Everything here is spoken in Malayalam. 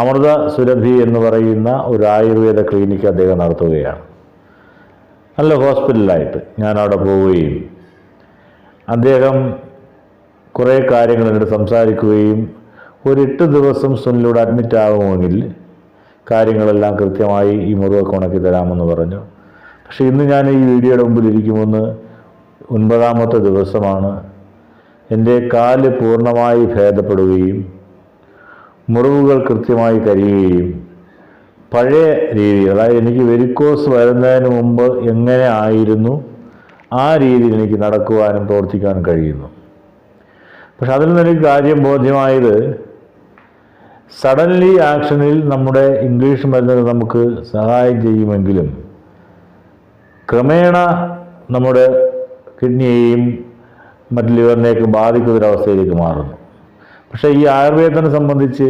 അമൃത സുരഭി എന്ന് പറയുന്ന ഒരു ആയുർവേദ ക്ലിനിക്ക് അദ്ദേഹം നടത്തുകയാണ്. നല്ല ഹോസ്പിറ്റലായിട്ട് ഞാനവിടെ പോവുകയും അദ്ദേഹം കുറേ കാര്യങ്ങൾ എന്നോട് സംസാരിക്കുകയും ഒരു എട്ട് ദിവസം സുനിലൂടെ അഡ്മിറ്റ് ആകുമെങ്കിൽ കാര്യങ്ങളെല്ലാം കൃത്യമായി ഈ മുറിവൊക്കെ ഉണക്കി തരാമെന്ന് പറഞ്ഞു. പക്ഷേ ഇന്ന് ഞാൻ ഈ വീഡിയോയുടെ മുമ്പിൽ ഇരിക്കുമെന്ന് ഒൻപതാമത്തെ ദിവസമാണ് എന്റെ കാൽ പൂർണമായി ഭേദപ്പെടുകയും മുറിവുകൾ കൃത്യമായി കരിയുകയും പഴയ രീതിയിൽ അതായത് എനിക്ക് വെരിക്കോസ് വരുന്നതിന് മുമ്പ് എങ്ങനെ ആയിരുന്നു ആ രീതിയിൽ എനിക്ക് നടക്കുവാനും പ്രവർത്തിക്കാനും കഴിയുന്നു. പക്ഷെ അതിൽ നിന്നൊരു കാര്യം ബോധ്യമായത് സഡൻലി ആക്ഷനിൽ നമ്മുടെ ഇംഗ്ലീഷ് മരുന്നുകൾ നമുക്ക് സഹായം ചെയ്യുമെങ്കിലും ക്രമേണ നമ്മുടെ കിഡ്നിയെയും മറ്റ് ലിവറിനെയൊക്കെ ബാധിക്കുന്നൊരവസ്ഥയിലേക്ക് മാറുന്നു. പക്ഷേ ഈ ആയുർവേദത്തിനെ സംബന്ധിച്ച്